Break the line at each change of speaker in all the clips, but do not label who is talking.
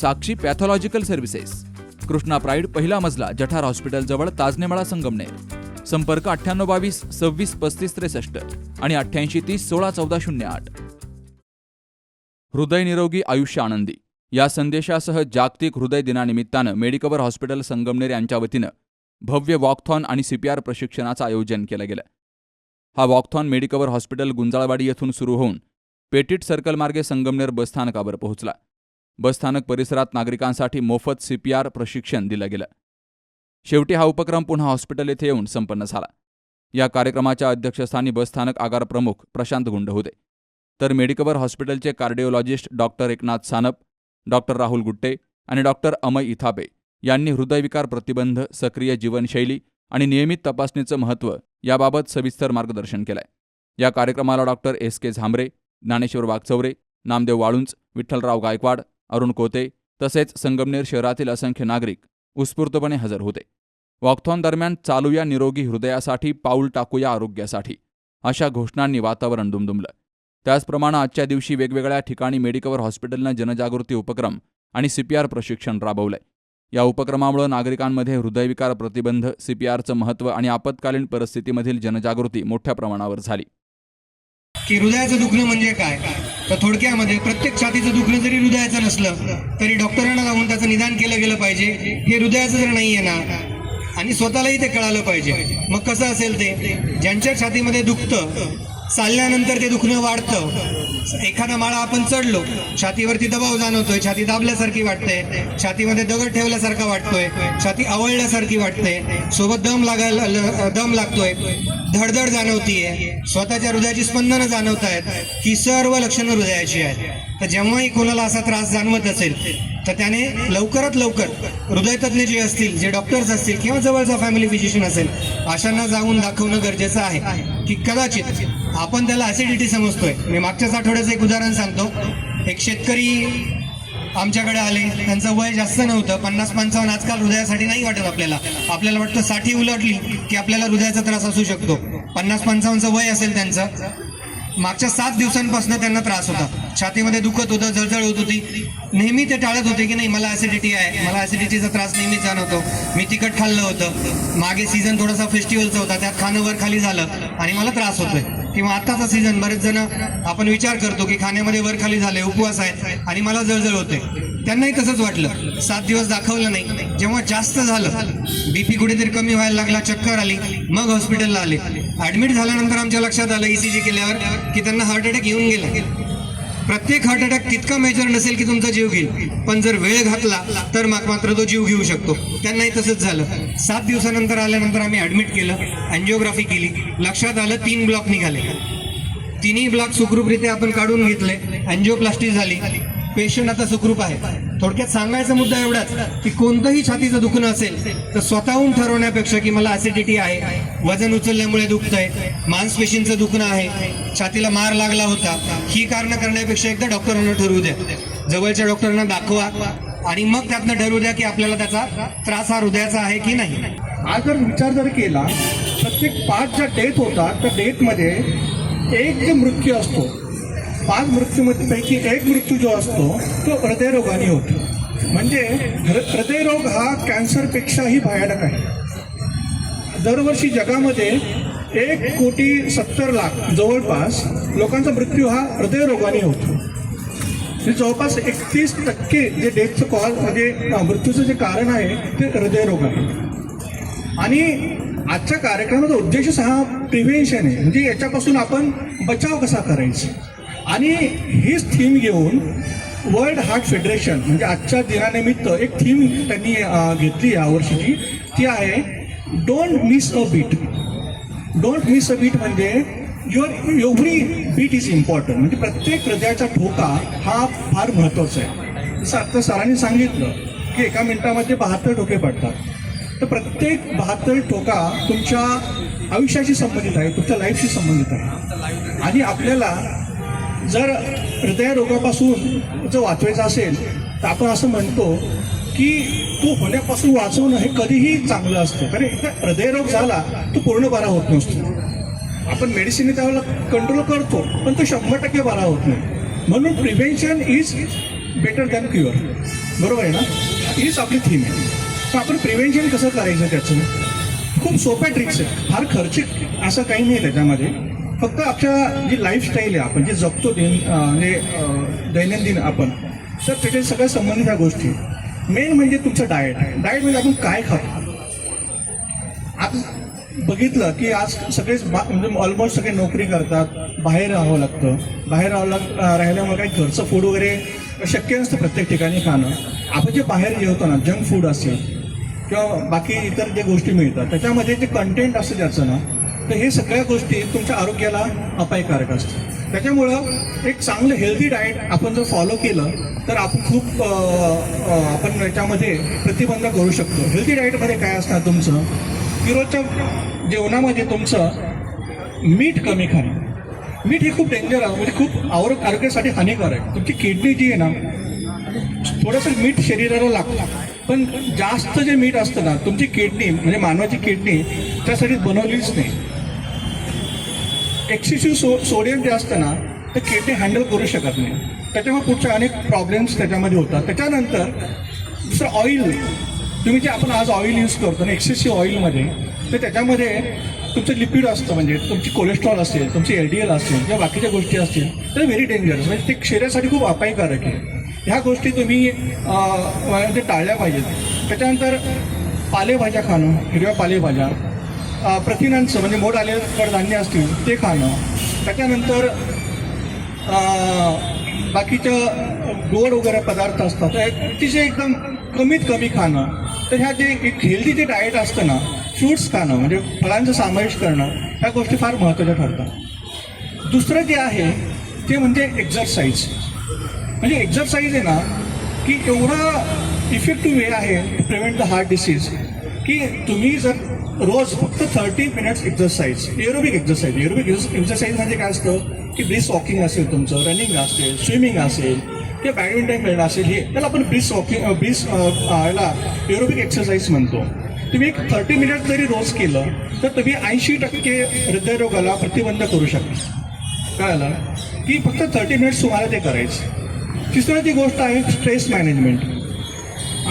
Sakshi pathological services. Krishna pride पहिला मजला जठार hospital जवळ ताजनेमाळा संगमनेर. संपर्क अठ्ठ्याण्णव बावीस सव्वीस पस्तीस त्रेसष्ट आणि अठ्ठ्याऐंशी तीस सोळा चौदा शून्य आठ. हृदय निरोगी आयुष्य आनंदी. या संदेशासह जागतिक हृदय दिनानिमित्तानं मेडिकवर हॉस्पिटल संगमनेर यांच्या वतीनं भव्य वॉकथॉन आणि सीपीआर प्रशिक्षणाचं आयोजन केलं गेलं. हा वॉकथॉन मेडिकवर हॉस्पिटल गुंजाळवाडी येथून सुरू होऊन पेटीट सर्कलमार्गे संगमनेर बसस्थानकावर पोहोचला. बसस्थानक परिसरात नागरिकांसाठी मोफत सीपीआर प्रशिक्षण दिलं गेलं. शेवटी हा उपक्रम पुन्हा हॉस्पिटल येथे येऊन संपन्न झाला. या कार्यक्रमाच्या अध्यक्षस्थानी बसस्थानक आगार प्रमुख प्रशांत गुंड होते. तर मेडिकवर हॉस्पिटलचे cardiologist doctor Eknath Sanap doctor Rahul Gutte आणि डॉक्टर अमय इथापे यांनी हृदयविकार प्रतिबंध सक्रिय जीवनशैली आणि नियमित तपासणीचं महत्त्व याबाबत सविस्तर मार्गदर्शन केलंय. या कार्यक्रमाला doctor S K Zambare Dnyaneshwar Wagchaure Namdev Walunj Vitthalrao Gaikwad Arun Kote तसेच संगमनेर शहरातील असंख्य नागरिक उत्स्फूर्तपणे हजर होते. वॉकथॉन दरम्यान चालूया निरोगी हृदयासाठी पाऊल टाकूया आरोग्यासाठी अशा घोषणांनी वातावरण दुमदुमलं. त्याचप्रमाणे आजच्या दिवशी वेगवेगळ्या ठिकाणी मेडिकवर हॉस्पिटलनं जनजागृती उपक्रम आणि सीपीआर प्रशिक्षण राबवलंय. या उपक्रमामुळे नागरिकांमध्ये हृदयविकार प्रतिबंध सीपीआरचं महत्त्व आणि आपत्कालीन परिस्थितीमधील जनजागृती मोठ्या प्रमाणावर झाली.
की हृदयाचं दुखणं म्हणजे काय? तर थोडक्यामध्ये प्रत्येक छातीचं दुखणं जरी हृदयाचं नसलं तरी डॉक्टरांना जाऊन त्याचं निदान केलं गेलं पाहिजे. हे हृदयाचं जर नाही आहे ना आणि स्वतःलाही ते कळालं पाहिजे. मग कसं असेल ते? ज्यांच्या छातीमध्ये दुखतं चालल्यानंतर ते दुखणं वाढतं. एखादा माळा आपण चढलो छातीवरती दबाव जाणवतोय छाती दाबल्यासारखी वाटते छातीमध्ये दगड ठेवल्यासारखा वाटतोय छाती आवळल्यासारखी वाटते सोबत दम लागायला ल- दम लागतोय धडधड जाणवतीये स्वतःच्या हृदयाची स्पंदनं जाणवत आहेत ही सर्व लक्षणं हृदयाची आहेत. तर जेव्हाही कोणाला असा त्रास जाणवत असेल तर त्याने लवकरात लवकर हृदयतज्ञ जे असतील जे डॉक्टर्स असतील किंवा जवळचा फॅमिली फिजिशियन असेल अशांना जाऊन दाखवणं गरजेचं आहे की कदाचित आपण त्याला ॲसिडिटी समजतोय. मी मागच्याच आठवड्याचं एक उदाहरण सांगतो. एक शेतकरी आमच्याकडे आले. त्यांचं वय जास्त नव्हतं. पन्नास पंचावन्न आजकाल हृदयासाठी नाही वाटत आपल्याला. आपल्याला वाटतं साठी उलटली की आपल्याला हृदयाचा त्रास असू शकतो. पन्नास पंचावन्नचं वय असेल त्यांचं. मागच्या सात दिवसांपासून त्यांना त्रास होता. छातीमध्ये दुखत होतं जळजळ होत होती. नेहमी ते टाळत होते की नाही मला ॲसिडिटी आहे. मला ॲसिडिटीचा त्रास नेहमी जाणवतो. मी तिखट खाल्लं होतं. मागे सीझन थोडासा फेस्टिवलचा होता. त्यात खाणं वर खाली झालं आणि मला त्रास होतोय. किंवा आत्ताचा सीझन बरेच जण आपण विचार करतो की खाण्यामध्ये वर खाली झाले उपवास आहेत आणि मला जळजळ होते त्यांनाही तसंच वाटलं. सात दिवस दाखवलं नाही. जेव्हा जास्त झालं बीपी कुठेतरी कमी व्हायला लागला चक्कर आली मग हॉस्पिटलला आले. ऍडमिट झाल्यानंतर आमच्या लक्षात आलं ईसीजी केल्यावर की त्यांना हार्ट अटॅक येऊन गेला. प्रत्येक हार्ट अटॅक तितका मेजर नसेल की तुमचा जीव घेईल. पण जर वेळ घातला तर मग मात्र तो जीव घेऊ शकतो. त्यांनाही तसंच झालं. सात दिवसानंतर आल्यानंतर आम्ही ऍडमिट केलं अँजिओग्राफी केली. लक्षात आलं तीन ब्लॉक निघाले. तिन्ही ब्लॉक सुखरूपरित्या आपण काढून घेतले. अँजिओप्लास्टी झाली. पेशंट आता सुखरूप आहे. थोडक्यात सांगायचा मुद्दा एवढाच की कोणतंही छातीचं दुखणं असेल तर स्वतःहून ठरवण्यापेक्षा की मला ऍसिडिटी आहे वजन उचलल्यामुळे दुखतंय मांसपेशींचं दुखणं आहे छातीला मार लागला होता ही कारणं करण्यापेक्षा एकदा डॉक्टरांना ठरवू द्या. जवळच्या डॉक्टरांना दाखवा आणि मग त्यातनं ठरवू द्या की आपल्याला त्याचा त्रास हा हृदयाचा आहे की नाही.
हा जर विचार जर केला प्रत्येक पाच ज्या डेथ होतात त्या डेथमध्ये एक जे मृत्यू असतो पाच मृत्यूपैकी एक मृत्यू जो असतो तो हृदयरोगाने होतो. म्हणजे हृदयरोग हा कॅन्सरपेक्षाही भयानक आहे. दरवर्षी जगामध्ये एक कोटी सत्तर लाख जवळपास लोकांचा मृत्यू हा हृदयरोगाने होतो. म्हणजे जवळपास एकतीस टक्के जे डेथचं कॉल म्हणजे मृत्यूचं जे कारण आहे ते हृदयरोग आहे. आणि आजच्या कार्यक्रमाचा उद्देशच हा प्रिव्हेन्शन आहे. म्हणजे याच्यापासून आपण बचाव कसा करायचा? आणि हीच थीम घेऊन वर्ल्ड हार्ट फेडरेशन म्हणजे आजच्या दिनानिमित्त एक थीम त्यांनी घेतली यावर्षीची ती आहे don't miss a beat don't miss a beat म्हणजे your every beat is important म्हणजे प्रत्येक हृदयाचा ठोका हा फार महत्त्वाचा आहे. जसं आत्ता सरांनी सांगितलं की एका मिनिटामध्ये बहात्तर ठोके पडतात. तर प्रत्येक बहात्तर ठोका तुमच्या आयुष्याशी संबंधित आहे तुमच्या लाईफशी संबंधित आहे. आणि आपल्याला जर हृदयरोगापासून जर वाचवायचं असेल तर आपण असं म्हणतो की तो होण्यापासून वाचवणं हे कधीही चांगलं असतं. कारण एकदा हृदयरोग झाला तो पूर्ण बरा होत नसतो. आपण मेडिसिन त्यावेळेला कंट्रोल करतो पण तो शंभर टक्के बरा होत नाही. म्हणून prevention is better than cure बरोबर आहे ना? हीच आपली थीम आहे. तर आपण प्रिव्हेन्शन कसं करायचं त्याचं? खूप सोप्या ट्रिक्स आहेत. फार खर्चिक असं काही नाही त्याच्यामध्ये. फक्त आपल्या जी लाईफस्टाईल आहे आपण जे जगतो दिन म्हणजे दैनंदिन आपण तर त्याच्या सगळ्या संबंधित ह्या गोष्टी. मेन म्हणजे तुमचं डाएट डाएट म्हणजे आपण काय खातो? आज बघितलं की आज सगळेच बा- म्हणजे ऑलमोस्ट सगळे नोकरी करतात बाहेर राहावं लागतं. बाहेर राहावं लाग राहिल्यामुळे काही घरचं फूड वगैरे शक्य नसतं प्रत्येक ठिकाणी खाणं. आपण जे बाहेर जेवतो ना जंक फूड असेल किंवा बाकी इतर जे गोष्टी मिळतात त्याच्यामध्ये जे कंटेंट असतं त्याचं ना तर हे सगळ्या गोष्टी तुमच्या आरोग्याला अपायकारक असतात. त्याच्यामुळं एक चांगलं हेल्दी डाएट आपण जर फॉलो केलं तर आपण खूप आपण याच्यामध्ये प्रतिबंध करू शकतो. हेल्दी डाएटमध्ये काय असणार तुमचं? की रोजच्या जेवणामध्ये तुमचं मीठ कमी खाणं. मीठ हे खूप डेंजर आहे म्हणजे खूप आवर आरोग्यासाठी हानिकारक आहे. तुमची किडनी जी आहे ना थोडंसं मीठ शरीराला लागतं. पण जास्त जे मीठ असतं ना तुमची किडनी म्हणजे मानवाची किडनी त्यासाठी बनवलीच नाही. एक्सेसिव्ह सो सोडियम जे असतं ना ते किडनी हँडल करू शकत नाही. त्याच्यामुळे पुढच्या अनेक प्रॉब्लेम्स त्याच्यामध्ये होतात. त्याच्यानंतर दुसरं ऑइल तुम्ही जे आपण आज ऑइल यूज करतो ना एक्सेसिव्ह ऑइलमध्ये तर त्याच्यामध्ये तुमचं लिपिड असतं म्हणजे तुमची कोलेस्ट्रॉल असेल तुमची एल डी एल असेल किंवा बाकीच्या गोष्टी असतील तर व्हेरी डेंजरस म्हणजे ते शरीरासाठी खूप अपायकारक आहे. ह्या गोष्टी तुम्ही म्हणजे टाळल्या पाहिजेत. त्याच्यानंतर पालेभाज्या खाणं हिरव्या पालेभाज्या. प्रथिनांचं म्हणजे मोड आलेलं कडधान्य असतील ते खाणं. त्याच्यानंतर बाकीचं गोड वगैरे पदार्थ असतात अतिशय एकदम कमीत कमी खाणं. तर ह्या जे एक हेल्दी जे डाएट असतं ना फ्रूट्स खाणं म्हणजे फळांचा समावेश करणं ह्या गोष्टी फार महत्त्वाच्या ठरतात. दुसरं जे आहे ते म्हणजे एक्झरसाईज म्हणजे एक्झरसाईज आहे ना की एवढा इफेक्टिव्ह वे आहे to prevent the heart disease की तुम्ही जर रोज फक्त thirty minutes exercise aerobic exercise aerobic exercise म्हणजे काय असतं? की ब्रिस वॉकिंग असेल तुमचं रनिंग असेल स्विमिंग असेल किंवा बॅडमिंटन खेळणं असेल हे त्याला आपण ब्रिस वॉकिंग ब्रिस याला एरोबिक एक्सरसाइज म्हणतो. तुम्ही एक थर्टी मिनिट जरी रोज केलं तर तुम्ही ऐंशी टक्के हृदयरोगाला प्रतिबंध करू शकता. आलं? की फक्त थर्टी मिनिट्स तुम्हाला ते करायचं. तिसरं ती गोष्ट आहे स्ट्रेस मॅनेजमेंट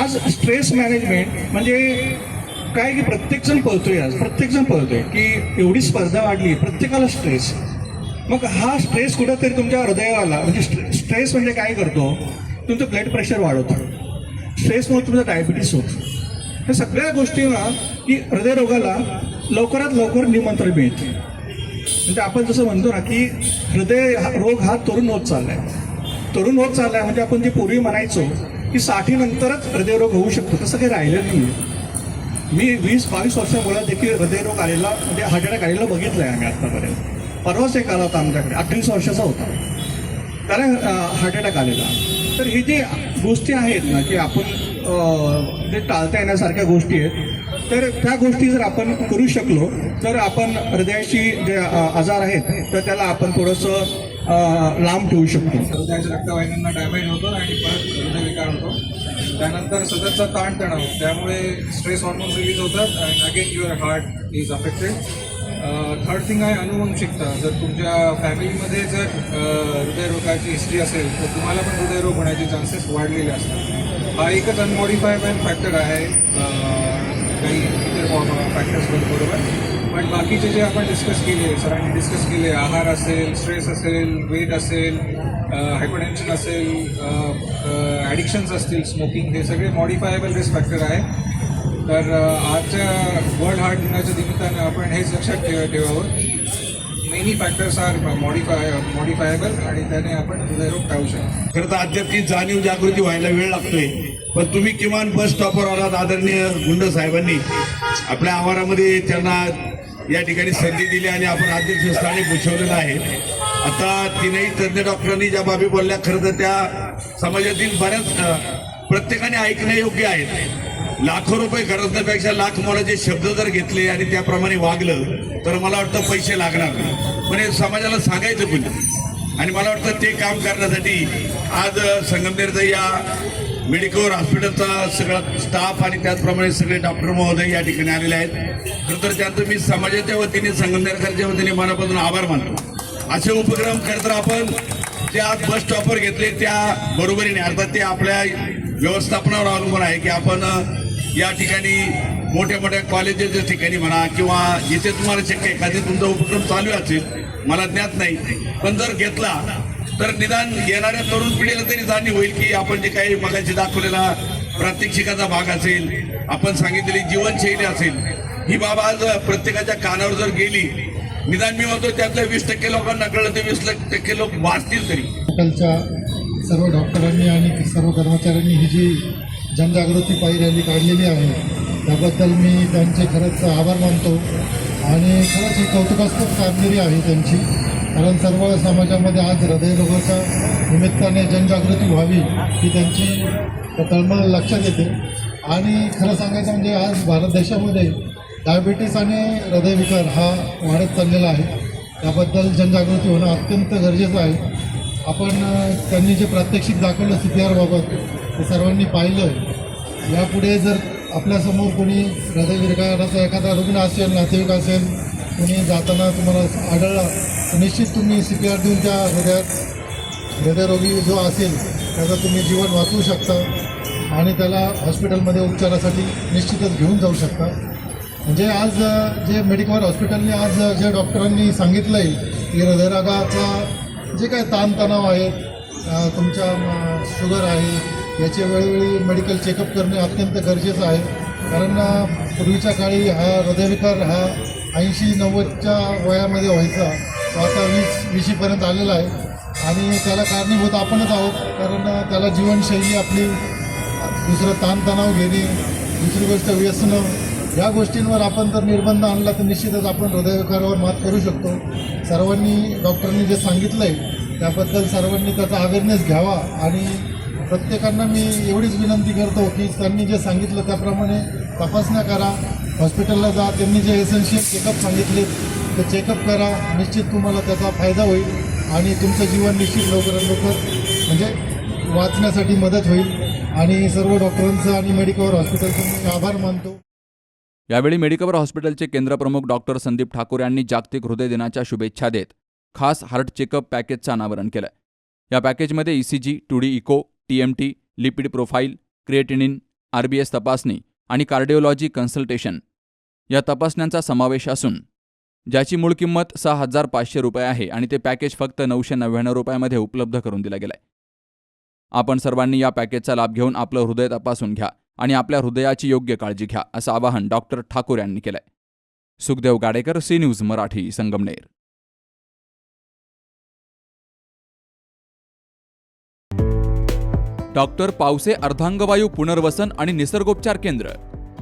आज स्ट्रेस मॅनेजमेंट म्हणजे काय की प्रत्येकजण पळतोय आज. प्रत्येकजण पळतोय. की एवढी स्पर्धा वाढली प्रत्येकाला स्ट्रेस मग हा स्ट्रेस कुठंतरी तुमच्या हृदयाला म्हणजे स्ट्रेस म्हणजे काय करतो? तुमचं ब्लड प्रेशर वाढवतो. स्ट्रेसमुळे तुमचं डायबिटीस होतं. ह्या सगळ्या गोष्टी ना की हृदयरोगाला लवकरात लवकर निमंत्रण मिळते. म्हणजे आपण जसं म्हणतो ना की हृदय हा- रोग हा तरुण होत चाललाय. तरुण होत चाललाय म्हणजे आपण जे पूर्वी म्हणायचो की साठीनंतरच हृदयरोग होऊ शकतो. तसं काही राहिलं नाही मी वीस बावीस वर्षामुळे देखील हृदयरोग आलेला म्हणजे हार्ट अटॅक आलेला बघितलं आहे आम्ही आत्तापर्यंत. परवाच एक आला होता आमच्याकडे अठ्ठावीस वर्षाचा होता. त्याला हार्ट अटॅक आलेला. तर हे जे गोष्टी आहेत ना की आपण जे टाळता येण्यासारख्या गोष्टी आहेत तर त्या गोष्टी जर आपण करू शकलो तर आपण हृदयाची जे आजार आहेत तर त्याला आपण थोडंसं लांब ठेवू शकतो.
हृदयाच्या रक्तवाहिन्यांना डॅमेज होतो आणि परत हृदयविकार होतो. त्यानंतर सततचा ताणतणाव त्यामुळे स्ट्रेस हॉर्मोन्स रिलीज होतात आणि again your heart is affected third thing आहे अनुवंशिकता. जर तुमच्या फॅमिलीमध्ये जर हृदयरोगाची हिस्ट्री असेल तर तुम्हाला पण हृदयरोग होण्याचे चान्सेस वाढलेले असतात. हा एकच अनमॉडिफायबल फॅक्टर आहे काही इतर फॅक्टर्स बरोबर. पण बाकीचे जे आपण डिस्कस केले सरांनी डिस्कस केले आहार असेल स्ट्रेस असेल वेट असेल हायपरटेन्शन असेल ॲडिक्शन्स असतील स्मोकिंग हे सगळे मॉडिफायबल रिस्क फॅक्टर आहे. तर आजच्या वर्ल्ड हार्ट दिनाच्या निमित्तानं आपण हेच लक्षात ठेव ठेवावं. Many factors are modify modifiable आणि त्याने आपण हृदयरोग टाळू शकतो.
खरं तर अद्याप ती जाणीव जागृती व्हायला वेळ लागतोय. पण तुम्ही किमान बस स्टॉपवर आलात आदरणीय गुंड साहेबांनी. आपल्या आवारामध्ये त्यांना या ठिकाणी संधी दिली आणि आपण अध्यक्षस्थानी भूषवलेलं आहे. आता तीनही तज्ज्ञ डॉक्टरांनी ज्या बाबी बोलल्या खरं तर त्या समाजातील बऱ्याच प्रत्येकाने प्रत्येकाने ऐकण्यायोग्य आहेत. लाखो रुपये खर्चण्यापेक्षा लाख मोलाचे शब्द जर घेतले आणि त्याप्रमाणे वागलं तर मला वाटतं पैसे लागणार नाही. पण हे समाजाला सांगायचं कोणी आणि मला वाटतं ते काम करण्यासाठी आज संगमनेरचा या मेडिकल हॉस्पिटलचा सगळा स्टाफ आणि त्याचप्रमाणे सगळे डॉक्टर महोदय या ठिकाणी आलेले आहेत. खरं तर त्यांचं मी समाजाच्या वतीने संगमनेरकरच्या वतीने मनापासून आभार मानतो. असे उपक्रम खरं तर आपण जे आज बस स्टॉपवर घेतले त्या बरोबरीने अर्थात ते आपल्या व्यवस्थापनावर अवलंबून आहे की आपण या ठिकाणी मोठ्या मोठ्या कॉलेजेसच्या ठिकाणी म्हणा किंवा जिथे तुम्हाला शक्य एखादी तुमचा उपक्रम चालू असेल मला ज्ञात नाही. पण जर घेतला तर निदान येणाऱ्या तरुण पिढीला तरी जाणीव होईल की आपण जे काही मगाशी दाखवलेला प्रात्यक्षिकाचा भाग असेल आपण सांगितलेली जीवनशैली असेल ही बाब आज प्रत्येकाच्या कानावर जर गेली निदान मी म्हणतो त्यातल्या वीस टक्के लोकांना कळलं ते वीस टक्के लोक वाचतील तरी.
हॉस्पिटलच्या सर्व डॉक्टरांनी आणि सर्व कर्मचाऱ्यांनी ही जी जनजागृती पायी रॅली काढलेली आहे त्याबद्दल मी त्यांचे खरंच आभार मानतो. आणि खरंच ही कौतुकास्पद कामगिरी आहे त्यांची. कारण सर्व समाजामध्ये आज हृदयरोगाच्या निमित्ताने जनजागृती व्हावी ही त्यांची तळमळ लक्षात येते. आणि खरं सांगायचं म्हणजे आज भारत देशामध्ये डायबिटीस आणि हृदयविकार हा वाढत चाललेला आहे. त्याबद्दल जनजागृती होणं अत्यंत गरजेचं आहे. आपण त्यांनी जे प्रात्यक्षिक दाखवलं सी पी आरबाबत ते सर्वांनी पाहिलं. यापुढे जर आपल्यासमोर कोणी हृदयविकाराचा एखादा रुग्ण असेल नातेवाईक असेल कोणी जाताना तुम्हाला आढळला निश्चित तुम्ही सी पी आर देऊन त्या हृदयात हृदयरोगी जो असेल त्याचं तुम्ही जीवन वाचवू शकता आणि त्याला हॉस्पिटलमध्ये उपचारासाठी निश्चितच घेऊन जाऊ शकता. म्हणजे आज जे मेडिकल हॉस्पिटलने आज जे डॉक्टरांनी सांगितलं आहे की हृदयरागाचा जे काय ताणतणाव आहेत तुमच्या शुगर आहे याचे वेळोवेळी मेडिकल चेकअप करणे अत्यंत गरजेचं आहे. कारण पूर्वीच्या काळी हा हृदयविकार हा ऐंशी नव्वदच्या वयामध्ये व्हायचा. तो आता वीस वीशीपर्यंत आलेला आहे. आणि त्याला कारणीभूत आपणच आहोत कारण त्याला जीवनशैली आपली दुसरं ताणतणाव घेणे दुसरी गोष्ट व्यसनं या गोष्टींवर आपण जर निर्बंध आणला तर निश्चितच आपण हृदयविकारावर मात करू शकतो. सर्वांनी डॉक्टरांनी जे सांगितलं आहे त्याबद्दल सर्वांनी त्याचा अवेअरनेस घ्यावा. आणि प्रत्येकांना मी एवढीच विनंती करतो की त्यांनी जे सांगितलं त्याप्रमाणे तपासण्या करा. हॉस्पिटलला जा. त्यांनी जे एसेन्शियल चेकअप सांगितले तर चेकअप करा निश्चित तुम्हाला त्याचा फायदा होईल आणि तुमचं जीवन निश्चित लवकरात लवकर म्हणजे वाचण्यासाठी मदत होईल. आणि सर्व डॉक्टरांचं आणि मेडिकवर हॉस्पिटलचं मी आभार मानतो.
यावेळी मेडिकवर हॉस्पिटलचे केंद्रप्रमुख डॉक्टर संदीप ठाकूर यांनी जागतिक हृदय दिनाच्या शुभेच्छा देत खास हार्ट चेकअप पॅकेजचं अनावरण केलं. या पॅकेजमध्ये ECG two D echo TMT lipid profile creatinine RBS तपासणी आणि कार्डिओलॉजी कन्सल्टेशन या तपासण्यांचा समावेश असून ज्याची मूळ किंमत सहा हजार पाचशे रुपये आहे आणि ते पॅकेज फक्त नऊशे नव्याण्णव रुपयामध्ये उपलब्ध करून दिलं गेलंय. आपण सर्वांनी या पॅकेजचा लाभ घेऊन आपलं हृदय तपासून घ्या आणि आपल्या हृदयाची योग्य काळजी घ्या असं आवाहन डॉक्टर ठाकूर यांनी केलंय. Sukhdev Gadekar C news Marathi Sangamner. Doctor Pawase अर्धांगवायू पुनर्वसन आणि निसर्गोपचार केंद्र.